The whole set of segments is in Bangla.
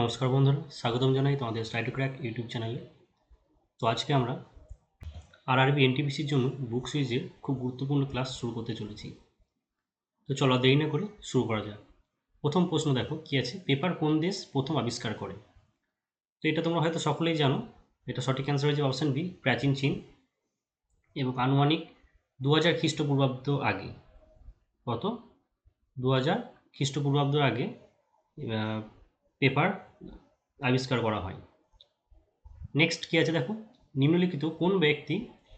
নমস্কার বন্ধুরা, স্বাগতম জানাই তোমাদের স্টাইটো ক্র্যাক ইউটিউব চ্যানেলে তো আজকে আমরা আর আরবি এনটিপিসির জন্য বুক সিরিজের খুব গুরুত্বপূর্ণ ক্লাস শুরু করতে চলেছি। তো চলো দেরি না করে শুরু করা যাক। প্রথম প্রশ্ন দেখো, কি আছে? পেপার কোন দেশ প্রথম আবিষ্কার করে? তো এটা তোমরা হয়তো সকলেই জানো, এটা সঠিক অ্যান্সার হয়েছে অপশান বি প্রাচীন চীন এবং আনুমানিক দু হাজার খ্রিস্টপূর্বাব্দ আগে। কত? দু হাজার খ্রিস্টপূর্বাব্দ আগে পেপার আবিষ্কার করা হয়। নেক্সট কী আছে দেখো? নিম্নলিখিত কোন ব্যক্তি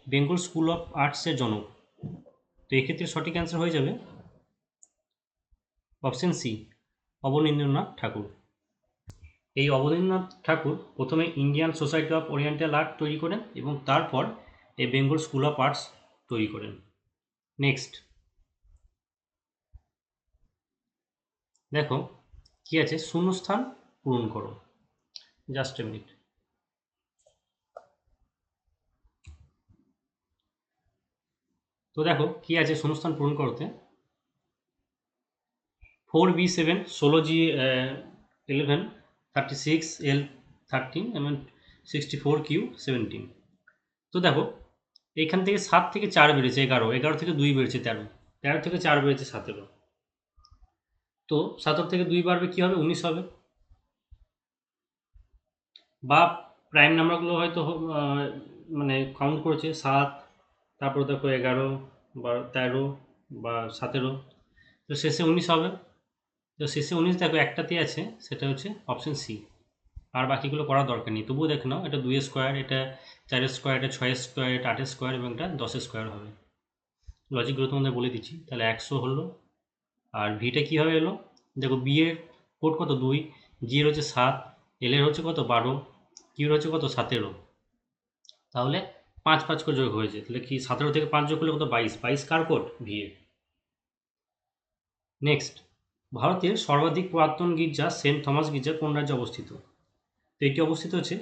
বেঙ্গল স্কুল অফ আর্টসের জনক? তো এক্ষেত্রে সঠিক অ্যান্সার হয়ে যাবে অপশন সি অবনীন্দ্রনাথ ঠাকুর। এই অবনীন্দ্রনাথ ঠাকুর প্রথমে Indian society of oriental art তৈরি করেন এবং তারপর এই বেঙ্গল স্কুল অফ আর্টস তৈরি করেন। নেক্সট দেখো, কি আছে? শূন্যস্থান পূরণ করো। Just a minute. তো দেখো কি আছে শূন্যস্থান পূরণ করতে। ফোর বি সেভেন, ষোলো G eleven thirty six L thirteen এবং সিক্সটি ফোর কিউ সেভেন্টিন তো দেখো, এখান থেকে সাত থেকে চার বেড়েছে এগারো এগারো থেকে দুই বেড়েছে তেরো তেরো থেকে চার বেড়েছে সতেরো। তো সতেরো থেকে দুই বাড়বে কী হবে? উনিশ হবে। বা প্রাইম নাম্বারগুলো হয়তো মানে কাউন্ট করেছে, সাত, তারপর দেখো এগারো বা তেরো বা সতেরো। তো শেষে উনিশ হবে। তো শেষে উনিশ দেখো একটাতে আছে, সেটা হচ্ছে অপশন সি আর বাকিগুলো করার দরকার নেই। তবুও দেখে নাও, এটা দুই স্কোয়ার এটা চারের স্কোয়ার এটা ছয়ের স্কোয়ার এটা আটের স্কোয়ার এবং এটা দশের স্কোয়ার হবে। লজিকগুলো তোমাদের বলে দিচ্ছি। তাহলে একশো হলো। আর ভিটা কীভাবে এলো? দেখো বিয়ের কোড কত? দুই। জি এর হচ্ছে সাত। এল এর হচ্ছে কত? বারো। কিউর হচ্ছে কত? সতেরো। তাহলে পাঁচ পাঁচ করে যোগ হয়েছে। তাহলে কি সতেরো থেকে পাঁচ যোগ করলে কত? বাইশ। বাইশ কার কোড ভি এর। নেক্সট ভারতের সর্বাধিক পুরাতন গির্জা সেন্ট থমাস গির্জা কোন রাজ্যে অবস্থিত? তো এটি অবস্থিত হচ্ছে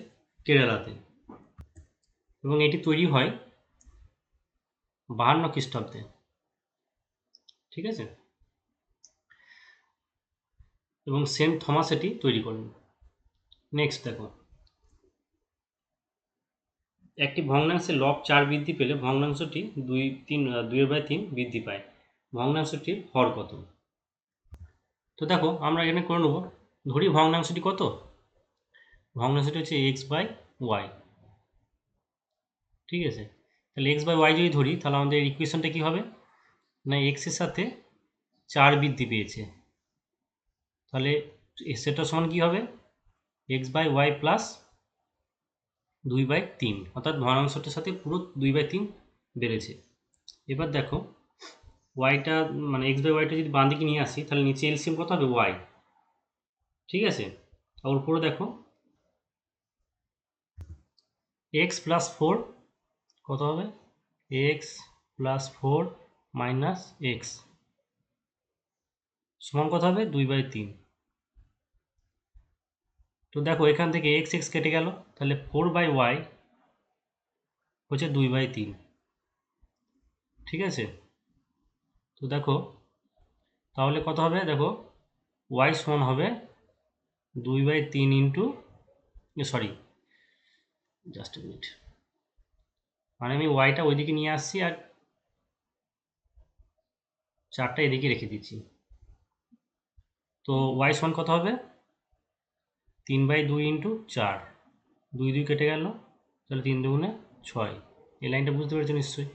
কেরালাতে। এবং এটি তৈরি হয় বাহান্ন খ্রিস্টাব্দে। ঠিক আছে? এবং সেন্ট থমাস এটি তৈরি করেন। নেক্সট দেখো। একটি ভগ্নাংশে লব চার বৃদ্ধি পেলে ভগ্নাংশটি দুই, তিন দুইয়ের বাই তিন বৃদ্ধি পায়। ভগ্নাংশটির হর কত? তো দেখো, আমরা এখানে করে নেব। ধরি ভগ্নাংশটি কত? ভগ্নাংশটি হচ্ছে এক্স বাই ওয়াই ঠিক আছে? তাহলে এক্স বাই ওয়াই যদি ধরি, তাহলে আমাদের ইকুয়েশনটা কী হবে? না এক্সের সাথে চার বৃদ্ধি পেয়েছে। তাহলে সেটা সমান কী হবে? এক্স বাই ওয়াই প্লাস দুই বাই তিন। অর্থাৎ ভগ্নাংশটার সাথে পুরো দুই বাই তিন বেড়েছে। এবার দেখো ওয়াইটা মানে এক্স বাই ওয়াইটা যদি বাঁ দিকে নিয়ে আসি, তাহলে নিচে এলসিএম কত হবে? ওয়াই ঠিক আছে? আর উপরে দেখো এক্স প্লাস ফোর কত হবে? X plus four minus X সমান কত হবে? দুই বাই তিন। তো দেখো এখান থেকে এক্স এক্স কেটে গেল, তাহলে ফোর বাই ওয়াই হচ্ছে দুই বাই তিন। ঠিক আছে? তো দেখো, তাহলে কত হবে? দেখো ওয়াই সমান হবে দুই বাই তিন ইন্টু সরি জাস্ট মিনিট মানে আমি ওয়াইটা ওইদিকে নিয়ে আসছি আর চারটা এদিকে রেখে দিচ্ছি। তো ওয়াই সমান কত হবে? তিন বাই দুই ইন্টু চার। দুই দুই কেটে গেল, তাহলে তিন দুগুণে ছয়। এই লাইনটা বুঝতে পেরেছ নিশ্চয়ই?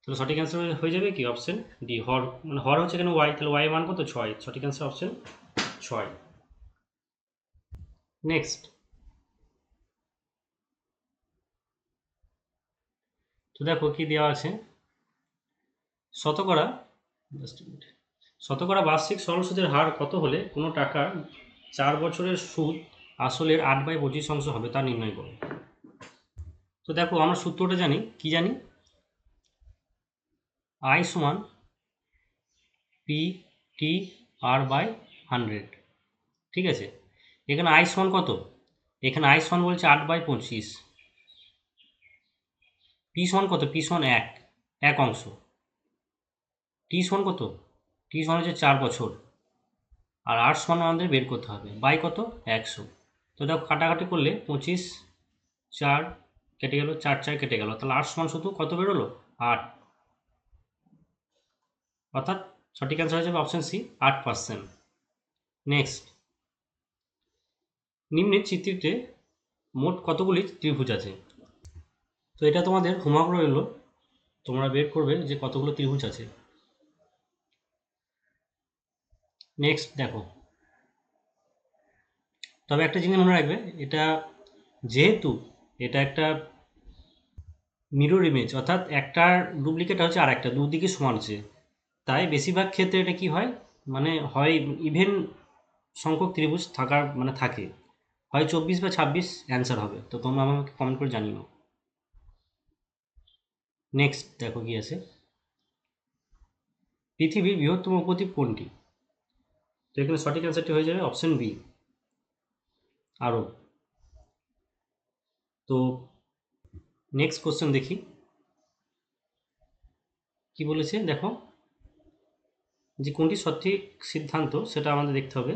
তাহলে সঠিক অ্যান্সার হয়ে যাবে কি? অপশন ডি হর। মানে হর হচ্ছে এখানে ওয়াই তাহলে ওয়াই মান কত? ছয়। সঠিক অ্যান্সার অপশন ছয়। নেক্সট তো দেখো কি দেওয়া আছে? শতকরা. শতকরা বার্ষিক সরল সুদের হার কত হলে কোনো টাকার চার বছরের সুদ আসলের আট বাই পঁচিশ অংশ হবে তা নির্ণয় করো। তো দেখো, আমরা সূত্রটা জানি, কি জানি? আই সমান P T R by hundred. ঠিক আছে? এখানে আই সমান কত? এখানে আই সমান বলছে আট বাই পঁচিশ। পি সমান কত? পি সমান এক এক অংশ। টি সমান কত? টি সমান হচ্ছে চার বছর। আর আট সমান আমাদের বের করতে হবে। বাই কত? একশো। তো দেখো কাটাকাটি করলে পঁচিশ চার কেটে গেল, চার চার কেটে গেল। তাহলে আট সমান শুধু কত বেরোলো? আট। অর্থাৎ সঠিক অ্যান্সার হয়ে যাবে অপশন সি আট পার্সেন্ট নেক্সট নিম্নের চিত্রটিতে মোট কতগুলি ত্রিভুজ আছে? তো এটা তোমাদের হোমওয়ার্ক রইল। তোমরা বের করবে যে কতগুলো ত্রিভুজ আছে। নেক্সট দেখো। তবে একটা জিনিস মনে রাখবে, এটা যেহেতু এটা একটা মিরর ইমেজ অর্থাৎ একটার ডুপ্লিকেট হচ্ছে আর একটা দুদিকে সমান আছে তাই বেশিরভাগ ক্ষেত্রে এটা কি হয়? মানে হয় ইভেন সংখ্যক ত্রিভুজ থাকার মানে থাকে। হয় চব্বিশ বা ছাব্বিশ অ্যান্সার হবে। তো তোমরা আমাকে কমেন্ট করে জানিও। নেক্সট দেখো কি আছে। পৃথিবীর বৃহত্তম উপদ্বীপ কোনটি? তো এখানে সঠিক অ্যান্সারটি হয়ে যাবে অপশন বি আরব তো নেক্সট কোশ্চেন দেখি। কি বলেছে? দেখো। যে কোনটি সঠিক সিদ্ধান্ত সেটা আমাদের দেখতে হবে।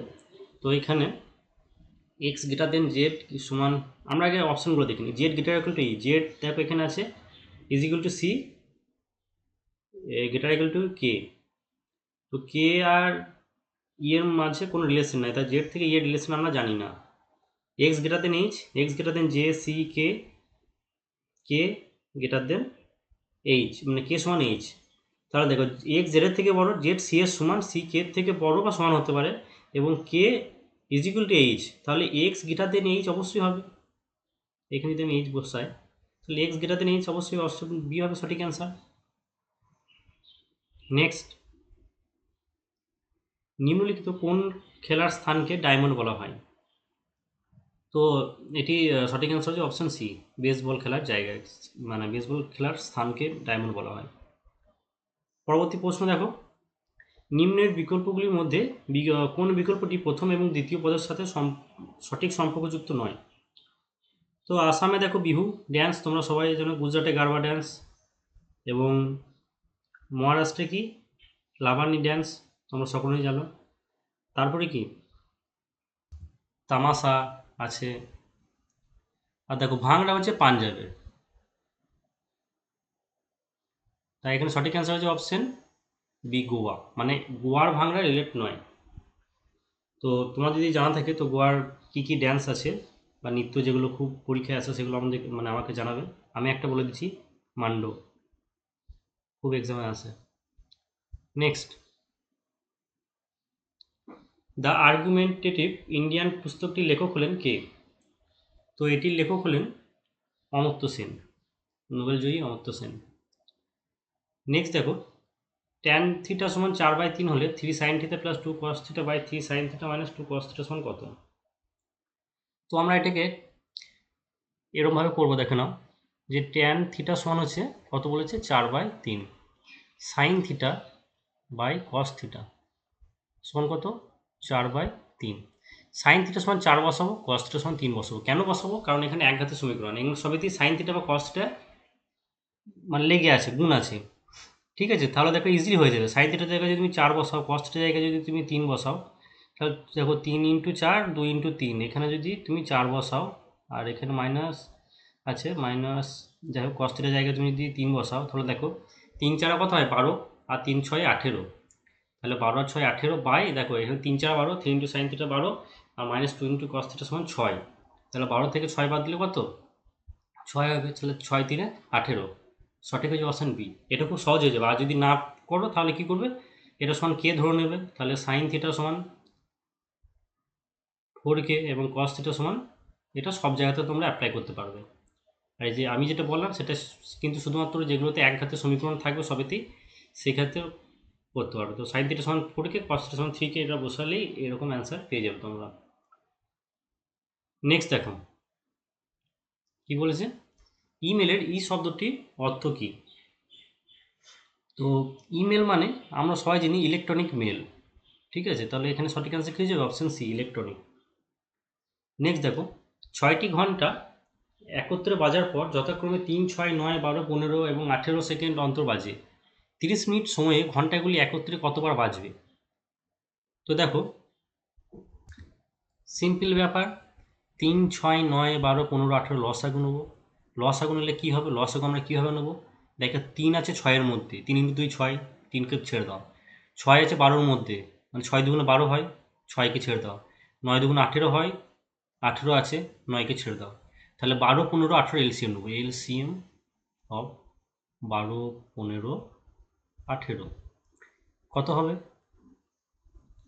তো এখানে এক্স গ্রেটার দেন জেড সমান? আমরা আগে অপশনগুলো দেখিনি Z greater equal E Z দেখো এখানে আছে। Is to C greater equal to K তো কে আর ই এর মাঝে কোনো রিলেশন নাই। তাই জেড থেকে ইয়ের রিলেশন আমরা জানি না। X greater than H X greater than J C K K greater than H মানে কে সমান এইচ তাহলে দেখো এক্স জেডের থেকে বড় জেড সি এর সমান সি কে থেকে বড় বা সমান হতে পারে এবং K is equal to H তাহলে এক্স গ্রেটার দেন এইচ অবশ্যই হবে। এখানে যদি আমি এইচ বসাই, তাহলে এক্স গ্রেটার দেন এইচ অবশ্যই অপশন বি হবে সঠিক অ্যান্সার নেক্সট নিম্নলিখিত কোন খেলার স্থানকে ডায়মন্ড বলা হয়? তো এটি সঠিক অ্যান্সার হচ্ছে অপশন সি বেসবল খেলার জায়গায় মানে বেসবল খেলার স্থানকে ডায়মন্ড বলা হয়। পরবর্তী প্রশ্ন দেখো। নিম্নের বিকল্পগুলির মধ্যে কোন বিকল্পটি প্রথম এবং দ্বিতীয় পদের সাথে সঠিক সম্পর্কযুক্ত নয়? তো আসামে দেখো বিহু ড্যান্স তোমরা সবাই জানো গুজরাটে গারবা ড্যান্স এবং মহারাষ্ট্রে কি? লাভানি ড্যান্স তোমরা সকলেই জানো। তারপরে কি? তামাশা আছে। আর দেখো ভাংড়া হচ্ছে পাঞ্জাবের তাই এখানে সঠিক অ্যান্সার হচ্ছে অপশন বি গোয়া। মানে গোয়ার ভাংড়া রিলেট নয়। তো তোমার যদি জানা থাকে, তো গোয়ার কি কি ড্যান্স আছে বা নৃত্য যেগুলো খুব পরীক্ষায় আসে সেগুলো আমাদের মানে আমাকে জানাবে। আমি একটা বলে দিচ্ছি, মান্ডো। খুব এক্সামে আসে নেক্সট দ্য আর্গুমেন্টেটিভ ইন্ডিয়ান পুস্তকটির লেখক হলেন কে? তো এটির লেখক হলেন অমর্ত্য সেন, নোবেলজয়ী অমর্ত্য সেন। নেক্সট দেখো ট্যান থিটা সমান চার বাই তিন হলে three sine theta plus two cos theta by three sine theta minus two cos theta সমান কত? তো আমরা এটাকে এরমভাবে করব, দেখে নাও। যে ট্যান থিটা সমান হচ্ছে কত বলেছে? চার বাই তিন। Sine theta by cos theta সমান কত? চার বাই তিন। সাইন থিটা সমান চার বসাবো কস থিটা সমান তিন বসাবো। কেন বসাবো? কারণ এখানে এক ঘাতের সমীকরণ। এগুলো সবেতেই সাইন থিটা বা কস থিটা মানে লেগে আছে, গুণ আছে। ঠিক আছে? তাহলে দেখো ইজিলি হয়ে যাবে। সাইন থিটার জায়গায় যদি তুমি চার বসাও কস থিটার জায়গায় যদি তুমি তিন বসাও, তাহলে দেখো তিন ইন্টু চার, দুই ইন্টু তিন। এখানে যদি তুমি চার বসাও, আর এখানে মাইনাস আছে মাইনাস যাই হোক কস থিটার জায়গায় তুমি যদি তিন বসাও, তাহলে দেখো তিন চারা কত হয়? বারো। আর তিন ছয় আঠেরো। তাহলে বারো ছয় আঠেরো বাই, দেখো এখানে তিন চার বারো থ্রি ইন্টু সাইন থিটা বারো, আর minus two into cos theta সমান ছয়। তাহলে বারো থেকে ছয় বাদ দিলে কত? ছয় হবে, তাহলে ছয় তিনে আঠেরো। সঠিক হচ্ছে অপশান বি এটা খুব সহজ হয়ে যাবে। আর যদি না করো, তাহলে কি করবে? এটা সমান কে ধরে নেবে? তাহলে সাইন থিটা সমান ফোর কে এবং কস থিটা সমান, এটা সব জায়গাতে তোমরা অ্যাপ্লাই করতে পারবে। আর যে আমি যেটা বললাম, সেটা কিন্তু শুধুমাত্র যেগুলোতে এক ঘাতের সমীকরণ থাকবে সবেতেই সেই ক্ষেত্রে করতে পারবে। তো সাইন থিটা সমান ফোর কে কস থিটা সমান থ্রি কে এটা বসালেই এরকম অ্যান্সার পেয়ে যাবে তোমরা। নেক্সট দেখো। কি বলেছে? ইমেলের ই শব্দটির অর্থ কি? তো ইমেল মানে আমরা সবাই জানি ইলেকট্রনিক মেল ঠিক আছে? তাহলে এখানে সঠিক অ্যান্সার কী যাবে? অপশান সি ইলেকট্রনিক নেক্সট দেখো। ছয়টি ঘণ্টা একত্রে বাজার পর যথাক্রমে তিন, ছয়, নয়, বারো, পনেরো এবং আঠেরো সেকেন্ড অন্তর বাজে। তিরিশ মিনিট সময়ে ঘন্টাগুলি একত্রে কতবার বাজবে? তো দেখো সিম্পল ব্যাপার, তিন, ছয়, নয়, বারো, পনেরো, আঠেরো লসাগু নেব। লসাগু নিলে কী হবে? লসাগু আমরা কীভাবে নেব? দেখো, তিন আছে ছয়ের মধ্যে, তিন ইন্টু দুই ছয়, তিনকে ছেড়ে দাও। ছয় আছে বারোর মধ্যে মানে ছয় দুগুণে বারো হয়, ছয়কে ছেড়ে দাও। নয় দুগুণে আঠেরো হয়, আঠেরো আছে, নয়কে ছেড়ে দাও। তাহলে বারো, পনেরো, আঠেরো, এলসিএম নেব। এলসিএম অফ বারো, পনেরো আঠেরো। কত হবে?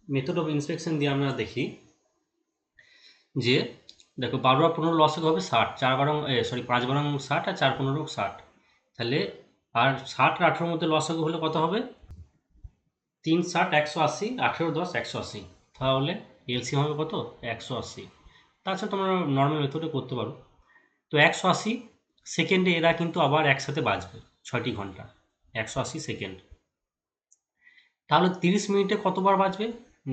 মেথড অফ ইন্সপেকশন দিয়ে আমরা দেখি যে, দেখো, বারো আর পনেরো লসক হবে ষাট। চার বারং সরি পাঁচ বারং ষাট আর চার পনেরো ষাট। তাহলে, আর ষাট আর আঠেরোর মধ্যে লসক হলে কত হবে? তিন ষাট একশো আশি, আঠেরো দশ একশো আশি। তাহলে এলসি হবে কত? একশো আশি। তাছাড়া তোমরা নর্মাল মেথডে করতে পারো। তো একশো আশি সেকেন্ডে এরা কিন্তু আবার একসাথে বাজবে ছয়টি ঘণ্টা। একশো আশি সেকেন্ড তাহলে তিরিশ মিনিটে কতবার বাজবে?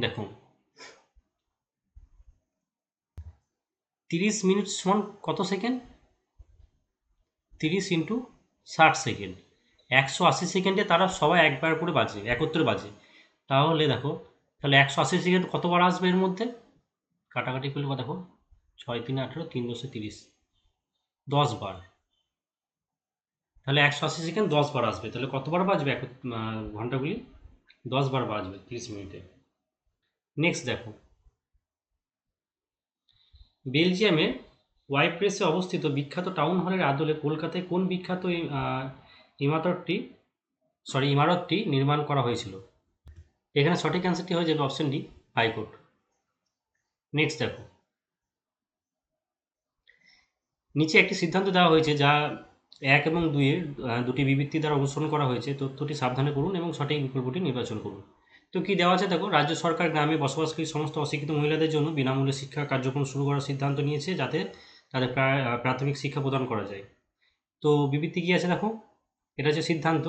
দেখুন তিরিশ মিনিট সমান কত সেকেন্ড? তিরিশ ইন্টু ষাট সেকেন্ড। একশো আশি সেকেন্ডে তারা সবাই একবার করে বাজে, একত্রে বাজে। তাহলে দেখো, তাহলে একশো আশি সেকেন্ড কতবার আসবে এর মধ্যে? কাটাকাটি করলে দেখো, ছয় তিন আঠেরো, তিন দশে তিরিশ। দশ বার তাহলে একশো আশি সেকেন্ড দশ বার আসবে। তাহলে কতবার বাজবে এক ঘন্টাগুলি? দশ বার বাজবে, তিরিশ মিনিটে। নেক্সট দেখো। বেলজিয়ামের ওয়াইপ্রেসে অবস্থিত বিখ্যাত টাউন হলের আদলে কলকাতায় কোন বিখ্যাত ইমারতটি সরি ইমারতটি নির্মাণ করা হয়েছিল? এখানে সঠিক অ্যান্সারটি হয়ে যাবে অপশন ডি হাইকোর্ট। নেক্সট দেখো। নিচে একটি সিদ্ধান্ত দেওয়া হয়েছে যা এক এবং আহ, দুটি বিবৃতি দ্বারা অনুসরণ করা হয়েছে। তথ্যটি সাবধানে করুন এবং সঠিক বিকল্পটি নির্বাচন করুন। তো কি দেওয়া আছে? দেখো রাজ্য সরকার গ্রামে বসবাসকারী সমস্ত অশিক্ষিত মহিলাদের জন্য বিনামূল্যে শিক্ষা কার্যক্রম শুরু করার সিদ্ধান্ত নিয়েছে যাতে তাদের প্রা- প্রাথমিক শিক্ষা প্রদান করা যায়। তো বিবৃতি কি আছে? দেখো এটা হচ্ছে সিদ্ধান্ত।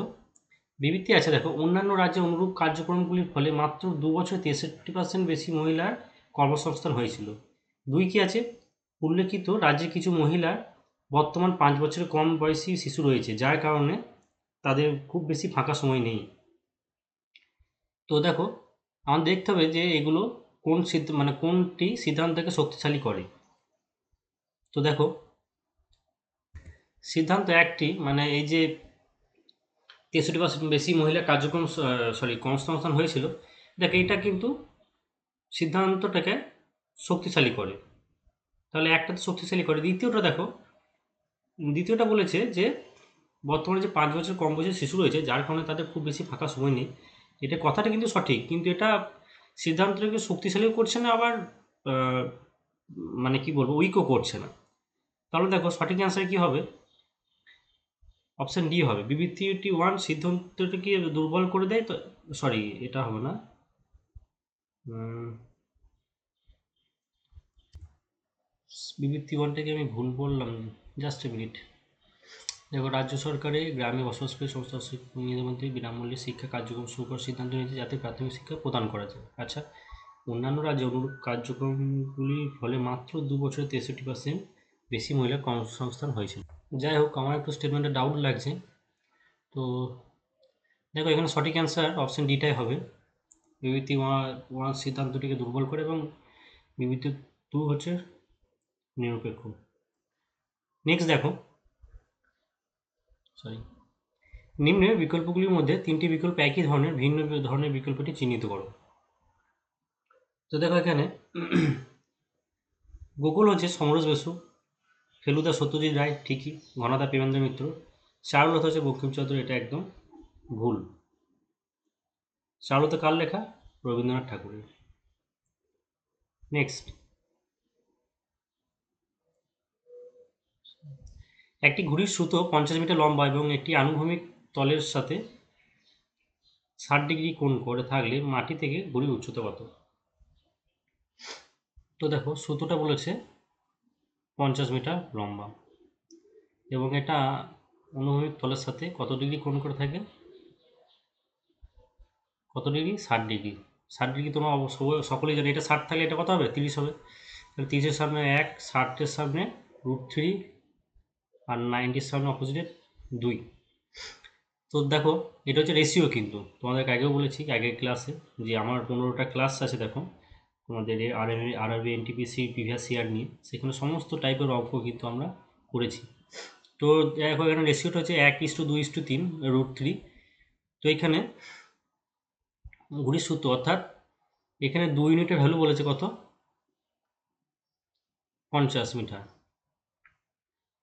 বিবৃতি আছে দেখো অন্যান্য রাজ্যে অনুরূপ কার্যক্রমগুলির ফলে মাত্র দু বছরে তেষট্টি পার্সেন্ট বেশি মহিলার কর্মসংস্থান হয়েছিল। দুই কি আছে? উল্লেখিত রাজ্যে কিছু মহিলার বর্তমান পাঁচ বছরের কম বয়সী শিশু রয়েছে, যার কারণে তাদের খুব বেশি ফাঁকা সময় নেই। তো দেখো আমার দেখতে হবে যে এগুলো কোন সিদ্ধ মানে কোনটি সিদ্ধান্তকে শক্তিশালী করে। তো দেখো, সিদ্ধান্ত একটি মানে এই যে তেষট্টি পার্সেন্ট বেশি মহিলা কার্যক্রম সরি কর্মসংস্থান হয়েছিল, দেখ এটা কিন্তু সিদ্ধান্তটাকে শক্তিশালী করে। তাহলে একটা তো শক্তিশালী করে। দ্বিতীয়টা দেখো দ্বিতীয়টা বলেছে যে, বর্তমানে যে পাঁচ বছর কম বয়সের শিশু রয়েছে, যার কারণে তাদের খুব বেশি ফাঁকা সময় নেই। এটা কথাটা কিন্তু সঠিক, কিন্তু এটা সিদ্ধান্তটাকে শক্তিশালীও করছে না, আবার মানে কি বলব উইকও করছে না। তাহলে দেখো, সঠিক অ্যান্সার কি হবে? অপশন ডি হবে। বিবৃতিটি ওয়ান সিদ্ধান্তটাকে দুর্বল করে দেয়? তো সরি এটা হবে না। বিবৃতি ওয়ানটাকে আমি ভুল বললাম। জাস্ট এ মিনিট দেখো, রাজ্য সরকারে গ্রামে বসবাসকারী সমস্ত মধ্যে বিনামূল্যে শিক্ষা কার্যক্রম শুরু করার সিদ্ধান্ত নিয়েছে যাতে প্রাথমিক শিক্ষা প্রদান করা যায়। আচ্ছা অন্যান্য রাজ্যে অনুরূপ কার্যক্রমগুলির ফলে মাত্র দু বছরে তেষট্টি পার্সেন্ট বেশি মহিলা কর্মসংস্থান হয়েছিল। যাই হোক, আমার একটু স্টেটমেন্টে ডাউট লাগছে। তো দেখো, এখানে সঠিক অ্যান্সার অপশন ডিটাই হবে। বিবৃতি ওয়ান সিদ্ধান্তটিকে দুর্বল করে এবং বিবৃতি টু হচ্ছে নিরপেক্ষ। নেক্সট দেখো। সরি নিম্নের বিকল্পগুলির মধ্যে তিনটি বিকল্প একই ধরনের, ভিন্ন ধরনের বিকল্পটি চিহ্নিত করো। তো দেখো এখানে, গোকুল হচ্ছে সমরস বসু, ফেলুদা সত্যজিৎ রায়, ঠিকই, ঘনাদা প্রেমেন্দ্র মিত্র চারুলতা হচ্ছে বঙ্কিমচন্দ্র এটা একদম ভুল। চারুলতা কার লেখা? রবীন্দ্রনাথ ঠাকুরের। নেক্সট একটি ঘুড়ির সুতো পঞ্চাশ মিটার লম্বা এবং একটি আনুভূমিক তলের সাথে ষাট ডিগ্রি কোণ করে থাকলে মাটি থেকে ঘুড়ির উচ্চতা কত? তো দেখো, সুতোটা বলেছে পঞ্চাশ মিটার লম্বা এবং এটা অনুভূমিক তলের সাথে কত ডিগ্রি কোণ করে থাকে? কত ডিগ্রি? ষাট ডিগ্রি। ষাট ডিগ্রি তোমরা সকলেই জানো। এটা ষাট থাকলে এটা কত হবে? তিরিশ হবে। তাহলে তিরিশের সামনে এক, ষাটের সামনে রুট থ্রি আর নাইনটির সামনে অপোজিটে দুই। তো দেখো, এটা হচ্ছে রেশিও কিন্তু। তোমাদেরকে আগেও বলেছি, আগের ক্লাসে যে আমার পনেরোটা ক্লাস আছে, দেখো, তোমাদের আর আর আরবি এনটিপিসি প্রিভিয়াস ইয়ার নিয়ে, সেখানে সমস্ত টাইপের অঙ্ক কিন্তু আমরা করেছি। তো দেখো, এখানে রেশিওটা হচ্ছে এক ইস টু দুই ইস টু তিন রুট থ্রি তো এখানে ঘুড়ির সূত্র অর্থাৎ এখানে দুই ইউনিটের ভ্যালু বলেছে কত? পঞ্চাশ মিটার।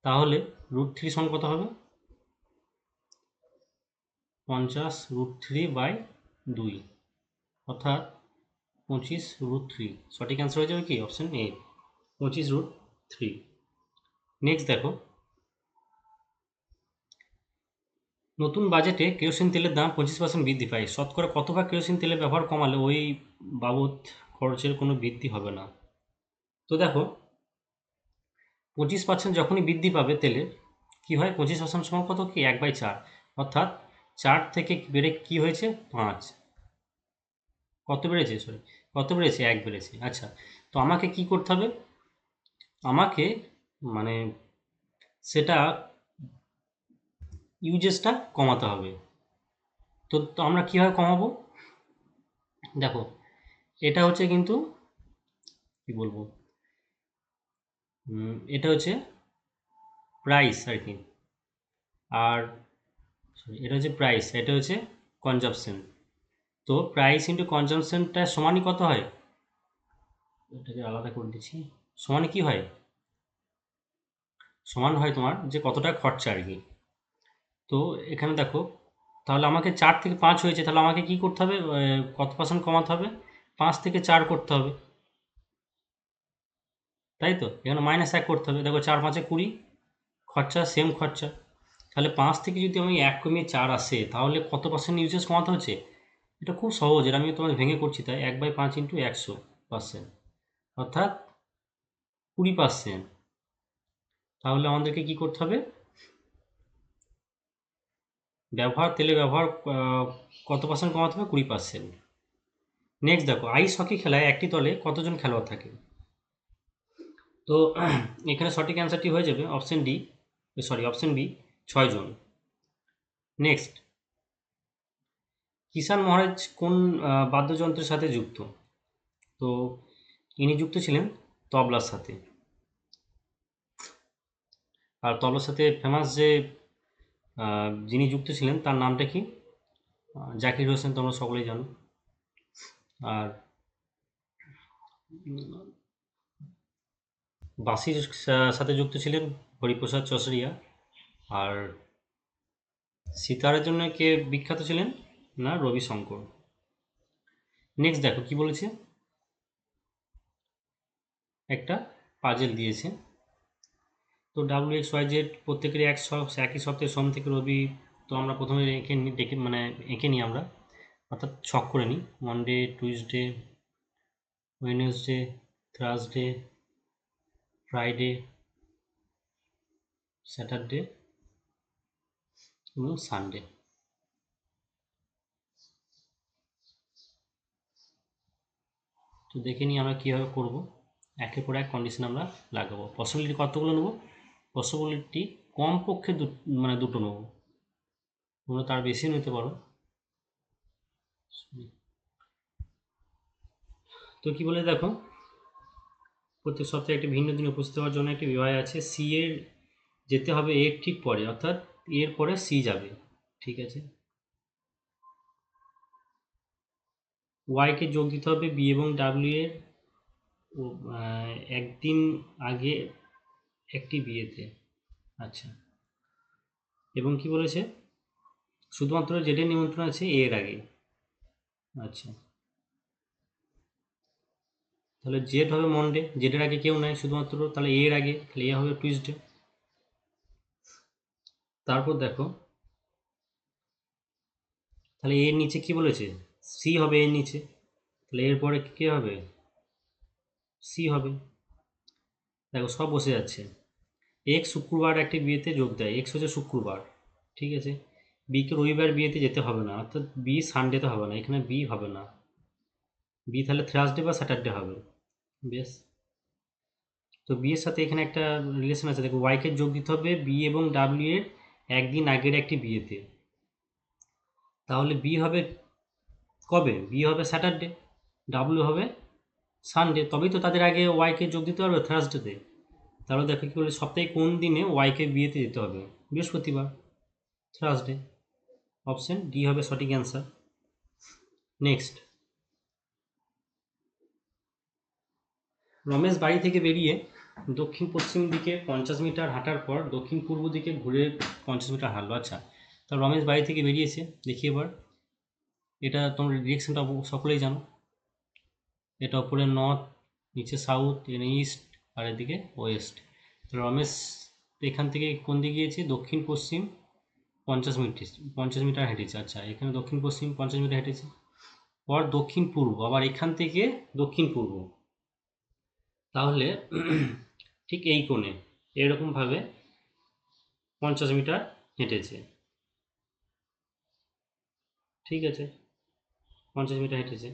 তাহলে রুট থ্রি সমান কত হবে? পঞ্চাশ রুট থ্রি বাই দুই। অর্থাৎ পঁচিশ রুট থ্রি সঠিক অ্যান্সার হয়ে যাবে কি? অপশান এ পঁচিশ রুট থ্রি নেক্সট দেখো। নতুন বাজেটে কেরোসিন তেলের দাম পঁচিশ পার্সেন্ট বৃদ্ধি পায়। শতকরা কত ভাগ কেরোসিন তেলের ব্যবহার কমালে ওই বাবদ খরচের কোনো বৃদ্ধি হবে না। তো দেখো পঁচিশ পার্সেন্ট যখনই বৃদ্ধি পাবে তেলের কি হয়? পঁচিশ পার্সেন্ট সমান কত? কি? এক বাই চার। অর্থাৎ চার থেকে বেড়ে কি হয়েছে? পাঁচ। কত বেড়েছে? সরি কত বেড়েছে? এক বেড়েছে। আচ্ছা তো আমাকে কি করতে হবে? আমাকে মানে সেটা ইউজেসটা কমাতে হবে। তো তো আমরা কীভাবে কমাবো? দেখো, এটা হচ্ছে কিন্তু কি বলব? এটা হচ্ছে প্রাইস আর কি আর এটা হচ্ছে প্রাইস এটা হচ্ছে কনজাপশন তো প্রাইস ইন্টু কনজামশনটা সমানই কত হয়? এটাকে আলাদা করে দিচ্ছি। সমানই কি হয়? সমান হয় তোমার যে কতটা খরচা আর কি তো এখানে দেখো, তাহলে আমাকে চার থেকে পাঁচ হয়েছে, তাহলে আমাকে কি করতে হবে? কত পার্সেন্ট কমাতে হবে? পাঁচ থেকে চার করতে হবে। তাই তো? এখানে মাইনাস এক করতে হবে। দেখো চার পাঁচে কুড়ি, খরচা সেম খরচা। তাহলে পাঁচ থেকে যদি আমি এক কমিয়ে চার আসে, তাহলে কত পার্সেন্ট ইউজেস কমাতে হচ্ছে? এটা খুব সহজ, এটা আমি তোমার ভেঙে করছি তাই। এক বাই পাঁচ ইন্টু একশো পার্সেন্ট অর্থাৎ কুড়ি পার্সেন্ট তাহলে আমাদেরকে কি করতে হবে? ব্যবহার, তেলে ব্যবহার কত পার্সেন্ট কমাতে হবে? কুড়ি পার্সেন্ট নেক্সট দেখো আইস হকি খেলায় একটি দলে কতজন খেলোয়াড় থাকে? তো এখানে সঠিক অ্যান্সারটি হয়ে যাবে option D sorry option B ছয়জন নেক্সট কিষান মহারাজ কোন বাদ্যযন্ত্রের সাথে যুক্ত? তো ইনি যুক্ত ছিলেন তবলার সাথে। আর তবলার সাথে ফেমাস যে যিনি যুক্ত ছিলেন তার নামটা কি? জাকির হোসেন, তোমরা সকলেই জানো। আর বাঁশির সাথে যুক্ত ছিলেন হরিপ্রসাদ চৌসরিয়া। আর সিতারের জন্য কে বিখ্যাত ছিলেন? না রবি শঙ্কর নেক্সট দেখো, কি বলেছে? একটা পাজেল দিয়েছে। তো ডাব্লিউ এক্স ওয়াই জেড প্রত্যেকেরই এক একই সপ্তাহে সোম থেকে রবি, তো আমরা প্রথমে এঁকে ডেকে মানে এঁকে নিই আমরা। অর্থাৎ ছক করে নিই। Monday Tuesday Wednesday Thursday Friday Saturday এবং সানডে তো দেখে নিই আমরা কীভাবে করব। একের পর এক কন্ডিশন আমরা লাগাবো। পসিবিলিটি কতগুলো নেব? পসিবিলিটি কমপক্ষে দু মানে দুটো নেব। তোমরা তার বেশি নিতে পারো। তো কি বলে দেখো? প্রত্যেক সপ্তাহে একটি ভিন্ন দিনে উপস্থিত হওয়ার জন্য একটি বিবাহ আছে সি এর যেতে হবে এর ঠিক পরে, অর্থাৎ এর পরে সি যাবে, ঠিক আছে? ওয়াইকে যোগ দিতে হবে বি এবং ডাব্লিউ এর একদিন আগে একটি বিয়েতে আচ্ছা। এবং কি বলেছে? শুধুমাত্র জেডের নিমন্ত্রণ আছে এর আগে আচ্ছা। তাহলে জেড হবে মন্ডে জেডের আগে কেউ নাই শুধুমাত্র, তাহলে এর আগে, তাহলে এ হবে টুইসডে তারপর দেখো, তাহলে এর নিচে কি বলেছে? সি হবে এর নিচে, তাহলে এরপরে কে হবে? সি হবে। দেখো, সব বসে যাচ্ছে। এক্স শুক্রবার একটি বিয়েতে যোগ দেয়। এক্স হচ্ছে শুক্রবার, ঠিক আছে? বিকে রবিবার বিয়েতে যেতে হবে না, অর্থাৎ বি সানডেতে হবে না, এখানে বি হবে না। বি তাহলে থার্সডে বা স্যাটারডে হবে। বেশ। তো বি এর সাথে এখানে একটা রিলেশন আছে। দেখো ওয়াইকে যোগ দিতে হবে বি এবং ডাব্লিউ এর একদিন আগের একটি বিয়েতে। তাহলে বি হবে কবে? বি হবে স্যাটারডে ডাব্লিউ হবে সানডে তবেই তো তাদের আগে ওয়াইকে যোগ দিতে পারবে থার্সডেতে তাহলে দেখো কী বলে সপ্তাহে কোন দিনে ওয়াইকে বিয়েতে যেতে হবে? বৃহস্পতিবার থার্সডে অপশন ডি হবে সঠিক অ্যান্সার নেক্সট রমেশ বাড়ি থেকে বেরিয়ে দক্ষিণ পশ্চিম দিকে পঞ্চাশ মিটার হাঁটার পর দক্ষিণ পূর্ব দিকে ঘুরে পঞ্চাশ মিটার হাঁটলো। আচ্ছা তা রমেশ বাড়ি থেকে বেরিয়েছে। দেখি এবার। এটা তোমরা ডিরেকশনটা সকলেই জানো। এটা ওপরে নর্থ নিচে সাউথ এখানে ইস্ট আর এদিকে ওয়েস্ট তো রমেশ এখান থেকে কোন দিকে গিয়েছে? দক্ষিণ পশ্চিম পঞ্চাশ মিটার পঞ্চাশ মিটার হেঁটেছে। আচ্ছা এখানে দক্ষিণ পশ্চিম পঞ্চাশ মিটার হেঁটেছে। পর দক্ষিণ পূর্ব, আবার এখান থেকে দক্ষিণ পূর্ব। তাহলে ঠিক এই কোণে এরকমভাবে পঞ্চাশ মিটার হেঁটেছে। ঠিক আছে, পঞ্চাশ মিটার হেঁটেছে।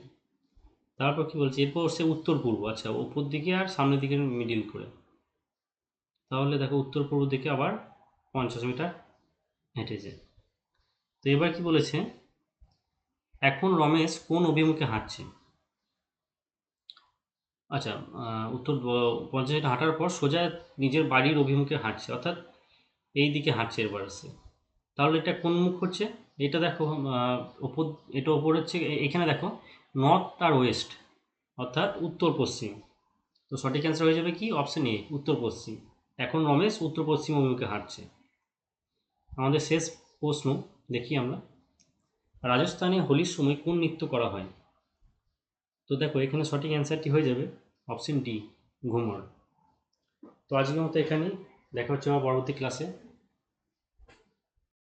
তারপর কি বলছে? এরপর সে উত্তর পূর্ব আচ্ছা উপর দিকে আর সামনের দিকে মিডিল করে। তাহলে দেখো উত্তর পূর্ব দিকে আবার পঞ্চাশ মিটার হেঁটেছে। তো এবার কি বলেছে? এখন রমেশ কোন অভিমুখে হাঁটছে? আচ্ছা উত্তর পঞ্চাশ হাঁটার পর সোজা নিজের বাড়ির অভিমুখে হাঁটছে, অর্থাৎ এই দিকে হাঁটছে এবার সে। তাহলে এটা কোন মুখ হচ্ছে? এটা দেখো ওপর, এটা ওপর হচ্ছে এখানে দেখো, নর্থ আর ওয়েস্ট, অর্থাৎ উত্তর পশ্চিম। তো সঠিক অ্যান্সার হয়ে যাবে কি? অপশন এ উত্তর পশ্চিম। এখন রমেশ উত্তর পশ্চিম অভিমুখে হাঁটছে। আমাদের শেষ প্রশ্ন দেখি আমরা। রাজস্থানে হোলির সময় কোন নৃত্য করা হয়? তো দেখো, এখানে সঠিক অ্যান্সারটি হয়ে যাবে অপশন ডি ঘুমর। তো আজকের মতো এখানেই। দেখা হচ্ছে আমার পরবর্তী ক্লাসে